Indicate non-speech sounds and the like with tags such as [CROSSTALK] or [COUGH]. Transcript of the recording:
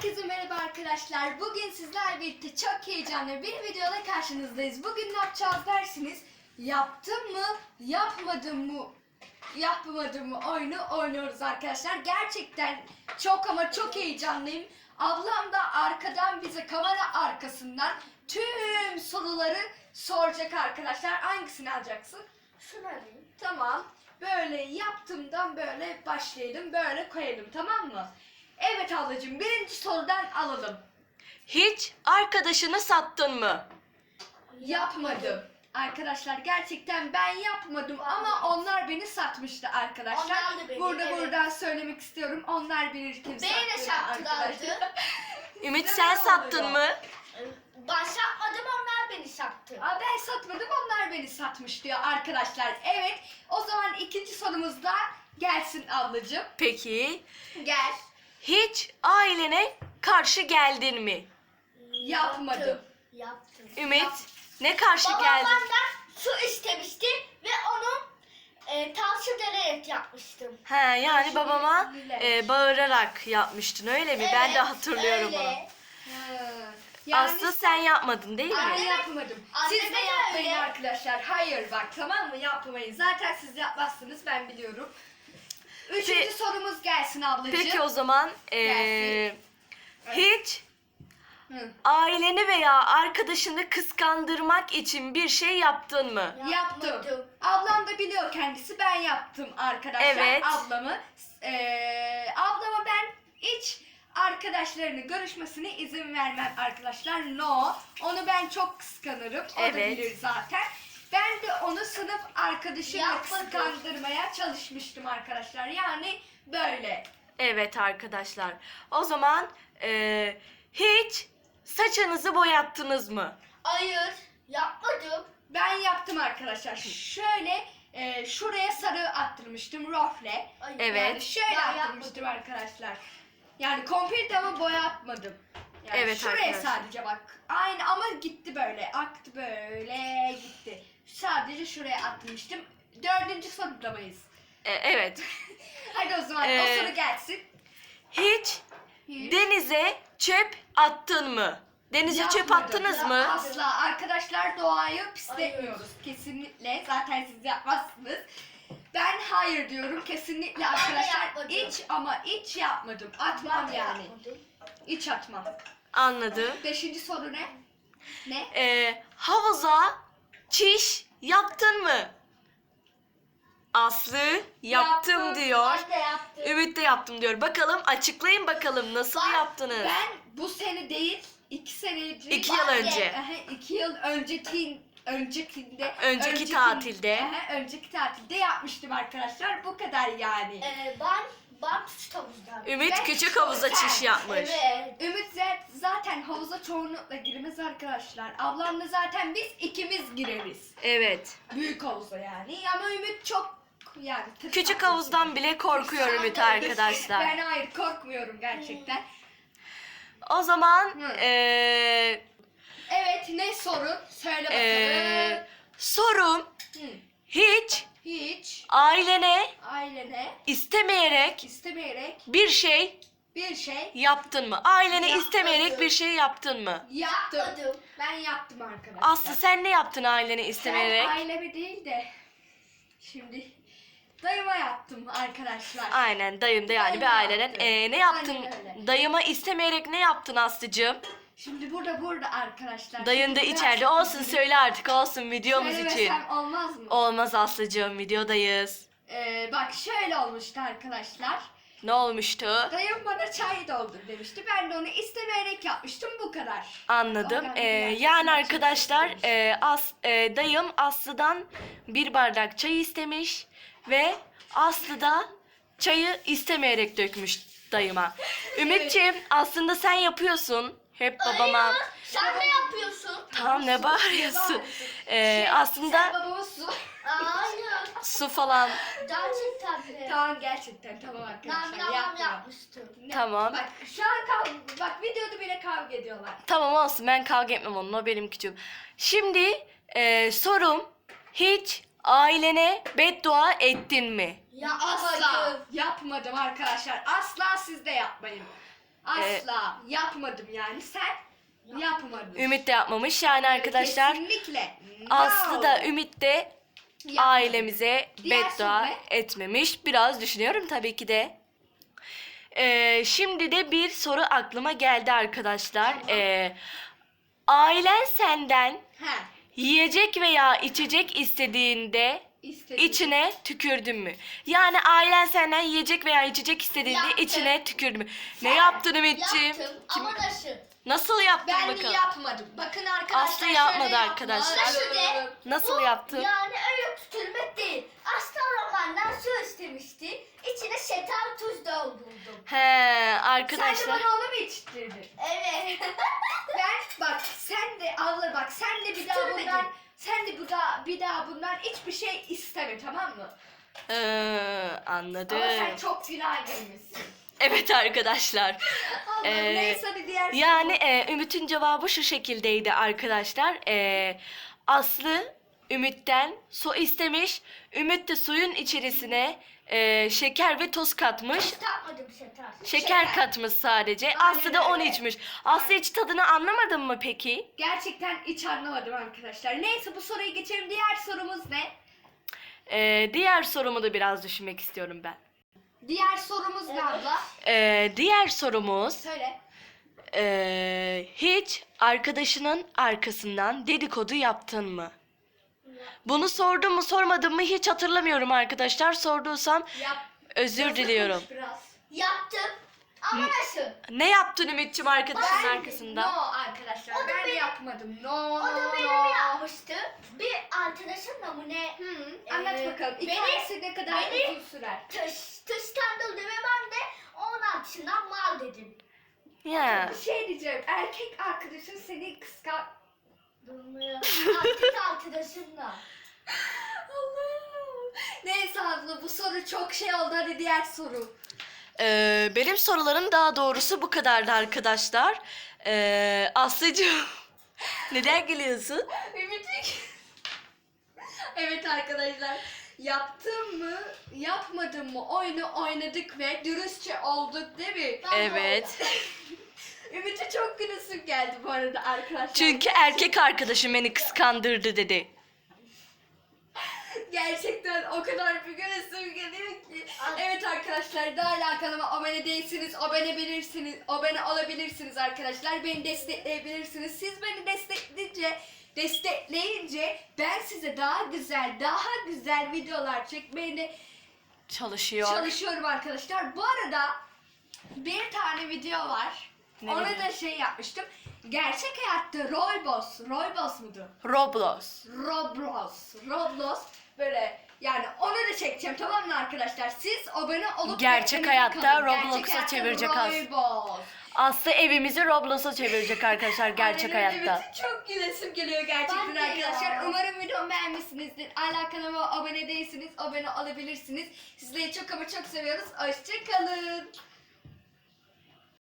Herkese merhaba arkadaşlar. Bugün sizlerle birlikte çok heyecanlı bir videoda karşınızdayız. Bugün ne yapacağız dersiniz? Yaptım mı, yapmadım mı, yapmadım mı oyunu oynuyoruz arkadaşlar. Gerçekten çok ama çok heyecanlıyım. Ablam da arkadan bize kamera arkasından tüm soruları soracak arkadaşlar. Hangisini alacaksın? Şunu alayım. Tamam. Böyle yaptığımdan böyle başlayalım. Böyle koyalım tamam mı? Evet ablacığım birinci sorudan alalım. Hiç arkadaşını sattın mı? Yapmadım. Arkadaşlar gerçekten ben yapmadım ama onlar beni satmıştı arkadaşlar. Onlar da beni, Burada evet. buradan söylemek istiyorum. Onlar beni kim Beni de sattı sattılardı. [LAUGHS] Ümit Ne sen sattın mı? Ben satmadım onlar beni sattı. Aa, ben satmadım onlar beni satmış diyor arkadaşlar. Evet o zaman ikinci sorumuz da gelsin ablacığım. Peki Gel. Hiç ailene karşı geldin mi? Yapmadım. Yaptım. Ümit ne karşı Babam geldin? benden su istemişti ve onu e, tavsiye ederek yapmıştım. Ha yani babama e, bağırarak yapmıştın öyle mi? ben de Evet, hatırlıyorum öyle. onu. Ha, Aslı sen yapmadın değil Ben mi? Anne- yapmadım. Siz de de yapmayın öyle. arkadaşlar. Hayır bak tamam mı yapmayın. Zaten siz yapmazsınız ben biliyorum. Üçüncü Pe- sorumuz gelsin ablacığım. Peki o zaman e, Gelsin. hiç Hı. aileni veya arkadaşını kıskandırmak için bir şey yaptın mı? Yaptım. Yapmadım. Ablam da biliyor kendisi. Ben yaptım arkadaşlar. Evet. Ablamı. Ee, ablama ben hiç arkadaşlarını görüşmesine izin vermem arkadaşlar. No. Onu ben çok kıskanırım. O da Evet. bilir zaten. Ben de onu sınıf arkadaşımla kıskandırmaya çalışmıştım arkadaşlar. Yani böyle. Evet arkadaşlar. O zaman e, hiç saçınızı boyattınız mı? Hayır yapmadım. Ben yaptım arkadaşlar. Şöyle e, şuraya sarı attırmıştım rofle. Hayır. Evet. Yani şöyle Ben attırmıştım arkadaşlar. Yani komple ama boya atmadım. Yani Evet şuraya arkadaşlar. sadece bak. Aynı ama gitti böyle. Aktı böyle gitti. Sadece şuraya atmıştım. Dördüncü sorudayız. E, evet. [LAUGHS] Hadi o zaman o Ee, soru gelsin. Hiç denize çöp attın mı? Denize çöp Yapmadım. attınız Ya mı? Asla. Arkadaşlar doğayı pisletmiyoruz. Kesinlikle. Zaten siz yapmazsınız. Ben hayır diyorum. Kesinlikle Ben de arkadaşlar. yapmadım. Hiç ama hiç yapmadım. Atmam yani. yapmadım. Hiç atmam. Anladım. Beşinci soru ne? Ne? E, havuza çiş yaptın mı? Aslı yaptım Yaptım. diyor. Ben de yaptım. Ümit de yaptım diyor. Bakalım açıklayın bakalım nasıl Ben- yaptınız? Ben bu sene değil, iki sene önce. İki yıl önce. İki yıl önceki öncekinde Önceki tatilde. Aha, önceki tatilde yapmıştım arkadaşlar. Bu kadar yani. Ee, ben ben küçük havuzdan. Ümit Ben- küçük havuza çiş yapmış. Evet. Ümit z- zaten havuza çoğunlukla girmez arkadaşlar. Ablamla zaten biz ikimiz gireriz. Evet. Büyük havuza yani. Ama Ümit çok yani tırsar. Küçük havuzdan bile korkuyor Ümit arkadaşlar. Ben hayır korkmuyorum gerçekten. O zaman Hı. eee Evet ne sorun? Söyle bakalım. eee, sorum Hı. hiç Hiç ailene ailene istemeyerek istemeyerek bir şey bir şey yaptın mı? Ailene Yapmadım. istemeyerek bir şey yaptın mı? yaptım. Yapmadım. Ben yaptım arkadaşlar. Aslı sen ne yaptın ailene Ben istemeyerek? aileme değil de şimdi dayıma yaptım arkadaşlar. Aynen dayım da yani Dayım bir aileden. yaptı. Ee, ne yaptın? Aynen öyle. Dayıma istemeyerek ne yaptın Aslıcığım? Şimdi burada burada arkadaşlar. Dayın da Şimdi içeride biraz- olsun söyle artık olsun videomuz için. Söylemesem olmaz mı? Olmaz Aslıcığım videodayız. Ee, bak şöyle olmuştu arkadaşlar. Ne olmuştu? Dayım bana çay doldur demişti. Ben de onu istemeyerek yapmıştım bu kadar. Anladım. Ee, yani arkadaşlar e, as, e, dayım Aslı'dan bir bardak çay istemiş ve Aslı da çayı istemeyerek dökmüş dayıma. [LAUGHS] Ümitciğim aslında sen yapıyorsun. Hep babama Hayır, sen ne yapıyorsun? tam ne bağırıyorsun? Ee, Şey, aslında sen babama su. Hayır. su falan Gerçekten de. tamam gerçekten tamam Ben arkadaşlar. babam yapmıyorum. yapmıştı. Ne- Tamam. Bak şu an kavga, bak videoda bile kavga ediyorlar. Tamam olsun ben kavga etmem onunla o benim küçüğüm. Şimdi e, sorum hiç ailene beddua ettin mi? Yapmadım. Asla yapmadım arkadaşlar. Asla siz de yapmayın. Asla yapmadım yani sen yapmadın. Ümit de yapmamış. Yani arkadaşlar Kesinlikle. Aslı No. da Ümit de Yapmadı. ailemize Diğer beddua etmemiş. Biraz düşünüyorum tabii ki de. Ee, şimdi de bir soru aklıma geldi arkadaşlar. Tamam. Ee, ailen senden Ha, yiyecek veya içecek istediğinde istedim. içine tükürdün mü? Yani ailen senden yiyecek veya içecek istediğinde Yaptım. içine tükürdü mü? Sen Ne yaptın Ümitciğim? Yaptım ama nasıl? Nasıl yaptın Ben bakalım? yapmadım. Bakın arkadaşlar. Aslı şöyle yapmadı yapma. arkadaşlar. Nasıl de? Nasıl Bu yaptın? Yani öyle tutulmak değil. Aslan benden su istemişti. İçine şeker tuz doldurdum. He Sen de arkadaşlar. bana onu mu içtirdin? Evet. [LAUGHS] Ben bak sen de abla bak sen de bir daha sen de bu da bir daha bundan hiçbir şey isteme tamam mı? Ee, anladım. Ama sen çok günah girmişsin. Evet arkadaşlar. Allah Ee, neyse hadi diğer Yani e, Ümit'in cevabı şu şekildeydi arkadaşlar. E, Aslı Ümit'ten su istemiş. Ümit de suyun içerisine e, şeker ve tuz katmış. Tatmadım şeker. Şeker Şeker. katmış sadece. Aynen Aslı da onu öyle. içmiş. Aslı hiç tadını anlamadın mı peki? Gerçekten hiç anlamadım arkadaşlar. Neyse bu soruyu geçelim. Diğer sorumuz ne? E, diğer sorumu da biraz düşünmek istiyorum ben. Diğer sorumuz ne Evet. abla? E, diğer sorumuz Söyle. e, hiç arkadaşının arkasından dedikodu yaptın mı? Bunu sordum mu sormadım mı hiç hatırlamıyorum arkadaşlar. Sorduysam Yap. özür Yazık diliyorum. Biraz. Yaptım. Ama nasıl? Ne yaptın Ümit'ciğim arkadaşının Ben- arkasından? No arkadaşlar O da ben benim- yapmadım. No O da no benim no. yapmıştı. Bir arkadaşımla mı ne? Hı, anlat Ee, bakalım. beni- Hikayesi ne kadar beni- uzun sürer? Tış, tışkandırdı ve ben de onun açısından mal dedim. Ya. Bir şey diyeceğim. Erkek arkadaşın seni kıskan... Durmuyor. Artık arkadaşımla. Allah'ım. Neyse abla bu soru çok şey oldu. Hadi diğer soru. Ee, benim sorularım daha doğrusu bu kadardı arkadaşlar. Ee, Aslıcığım. [LAUGHS] Neden gülüyorsun? Ümit'in... evet arkadaşlar. Yaptım mı, yapmadım mı oyunu oynadık ve dürüstçe olduk değil mi? Ben de Evet. Ümit'e çok gülüsüm geldi bu arada arkadaşlar. Çünkü erkek arkadaşım beni kıskandırdı dedi. Gerçekten o kadar bir gülüsüm geliyor ki. Evet arkadaşlar daha kanalıma abone değilsiniz, abone bilirsiniz, abone olabilirsiniz arkadaşlar. Beni destekleyebilirsiniz. Siz beni destekleyince, destekleyince ben size daha güzel, daha güzel videolar çekmeye Çalışıyor. çalışıyorum arkadaşlar. Bu arada bir tane video var. Ne Ona da şey yapmıştım. Gerçek hayatta Roybos, Roybos mudu? Roblox. Roblox. Roblox böyle yani onu da çekeceğim tamam mı arkadaşlar? Siz abone olup Gerçek hayatta. Roblox'a çevirecek az. Roblox. Aslı evimizi Roblox'a çevirecek arkadaşlar gerçek hayatta. Evet, çok gülesim geliyor gerçekten Ben de arkadaşlar. ya. Umarım videomu beğenmişsinizdir. Hala kanalıma abone değilsiniz. Abone olabilirsiniz. Sizleri çok ama çok seviyoruz. Hoşçakalın.